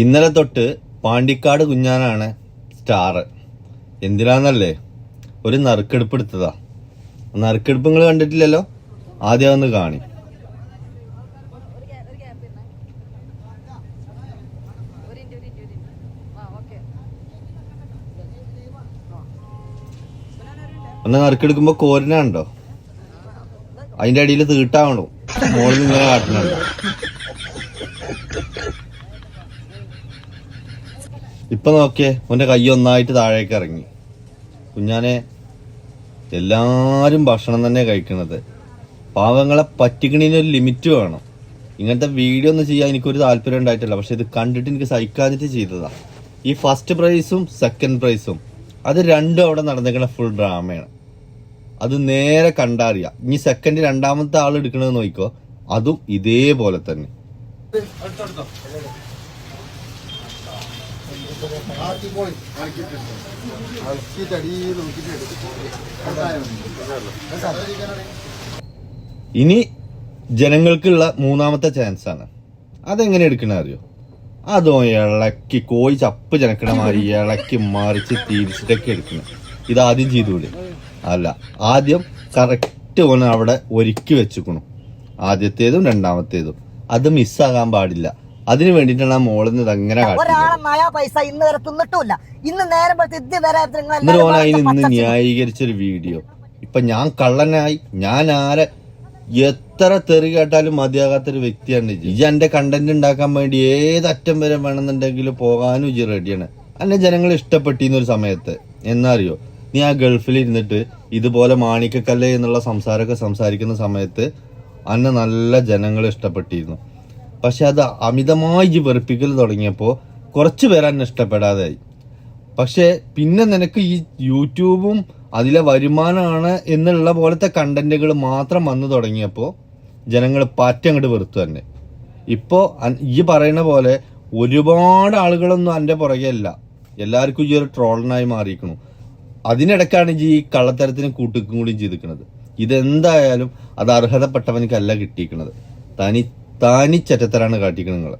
ഇന്നലെ തൊട്ട് പാണ്ടിക്കാട് കുഞ്ഞാനാണ് സ്റ്റാർ. എന്തിനാന്നല്ലേ? ഒരു നറുക്കെടുപ്പ് എടുത്തതാ. നറുക്കെടുപ്പ് നിങ്ങൾ കണ്ടിട്ടില്ലല്ലോ? ആദ്യം ഒന്ന് കാണി. ഒന്ന് നറുക്കെടുക്കുമ്പോ കോരനുണ്ടോ അതിന്റെ അടിയിൽ തീട്ടാവണോ? മോളിൽ നിങ്ങളെ കാട്ടുന്നുണ്ടോ ഇപ്പൊ നോക്കിയേ ഓന്റെ കൈ ഒന്നായിട്ട് താഴേക്ക് ഇറങ്ങി. കുഞ്ഞാനെ എല്ലാരും ഭക്ഷണം തന്നെ കഴിക്കണത്. പാവങ്ങളെ പറ്റിക്കണതിന് ഒരു ലിമിറ്റ് വേണം. ഇങ്ങനത്തെ വീഡിയോ ഒന്നും ചെയ്യാൻ എനിക്കൊരു താല്പര്യം ഉണ്ടായിട്ടില്ല. പക്ഷെ ഇത് കണ്ടിട്ട് എനിക്ക് സഹിക്കാതിട്ട് ചെയ്തതാ. ഈ ഫസ്റ്റ് പ്രൈസും സെക്കൻഡ് പ്രൈസും അത് രണ്ടും അവിടെ നടന്നിരിക്കുന്ന ഫുൾ ഡ്രാമയാണ് അത് നേരെ കണ്ടറിയാം. ഇനി സെക്കൻഡ് രണ്ടാമത്തെ ആൾ എടുക്കണത് നോക്കിക്കോ അതും ഇതേപോലെ തന്നെ. ഇനി ജനങ്ങൾക്കുള്ള മൂന്നാമത്തെ ചാൻസ് ആണ്. അതെങ്ങനെ എടുക്കണ അറിയോ? അതോ ഇളക്കി കോഴി ചപ്പ് ജനക്കണ മാതിരി ഇളക്കി മറിച്ച് തിരിച്ചിട്ടൊക്കെ എടുക്കണം. ഇത് ആദ്യം ചെയ്തൂടെ? അല്ല ആദ്യം കറക്റ്റ് പോലെ അവിടെ ഒരുക്കി വെച്ചുക്കണു. ആദ്യത്തേതും രണ്ടാമത്തേതും. അത് മിസ്സാകാൻ പാടില്ല. അതിന് വേണ്ടിട്ടാണ് ആ മോളിൽ നിന്ന് അങ്ങനെ ഒരാളെ നയാ പൈസ ഇന്ന് വരെ നേരം ഇത് വരെ ന്യായീകരിച്ചൊരു വീഡിയോ. ഇപ്പൊ ഞാൻ കള്ളനായി ഞാൻ ആരെ എത്ര തെറി കേട്ടാലും മതിയാകാത്തൊരു വ്യക്തിയാണ്. ഇജ്ജ്. എന്റെ കണ്ടന്റ് ഉണ്ടാക്കാൻ വേണ്ടി ഏത് അറ്റം വരെ വേണമെന്നുണ്ടെങ്കിൽ പോകാനും ഇജ്ജ് റെഡിയാണ് അന്നെ ജനങ്ങൾ ഇഷ്ടപ്പെട്ടിരുന്ന ഒരു സമയത്ത്. എന്നറിയോ? നീ ആ ഗൾഫിൽ ഇരുന്നിട്ട് ഇതുപോലെ മാണിക്കക്കല്ലേ എന്നുള്ള സംസാരമൊക്കെ സംസാരിക്കുന്ന സമയത്ത് അന്ന നല്ല ജനങ്ങൾ ഇഷ്ടപ്പെട്ടിരുന്നു. പക്ഷെ അത് അമിതമായി വെറുപ്പിക്കൽ തുടങ്ങിയപ്പോൾ കുറച്ച് പേര് അന്നെ ഇഷ്ടപ്പെടാതായി. പക്ഷേ പിന്നെ നിനക്ക് ഈ യൂട്യൂബും അതിലെ വരുമാനമാണ് എന്നുള്ള പോലത്തെ കണ്ടന്റുകൾ മാത്രം വന്നു തുടങ്ങിയപ്പോൾ ജനങ്ങൾ പാറ്റങ്ങോട്ട് വെറുത്തു തന്നെ. ഇപ്പോൾ ഈ പറയുന്ന പോലെ ഒരുപാട് ആളുകളൊന്നും എന്റെ പുറകെ അല്ല. എല്ലാവർക്കും ഈ ഒരു ട്രോളനായി മാറിയിരിക്കണു അതിനിടയ്ക്കാണ് ഈ കള്ളത്തരത്തിന് കൂട്ടുക്കും കൂടി ചെയ്തിരിക്കുന്നത്. ഇതെന്തായാലും അത് അർഹതപ്പെട്ടവനിക്കല്ല കിട്ടിയിരിക്കുന്നത്. തനി താനിച്ചറ്റത്തരാണ് കാട്ടിക്കുന്നത് നിങ്ങൾ.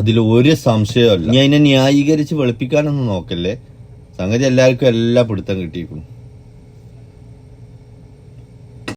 അതിൽ ഒരു സംശയമല്ല ഞാൻ അതിനെ ന്യായീകരിച്ച് വെളുപ്പിക്കാനൊന്നും നോക്കല്ലേ? സംഗതി എല്ലാവർക്കും എല്ലാ പിടുത്തം കിട്ടിയിരിക്കുന്നു.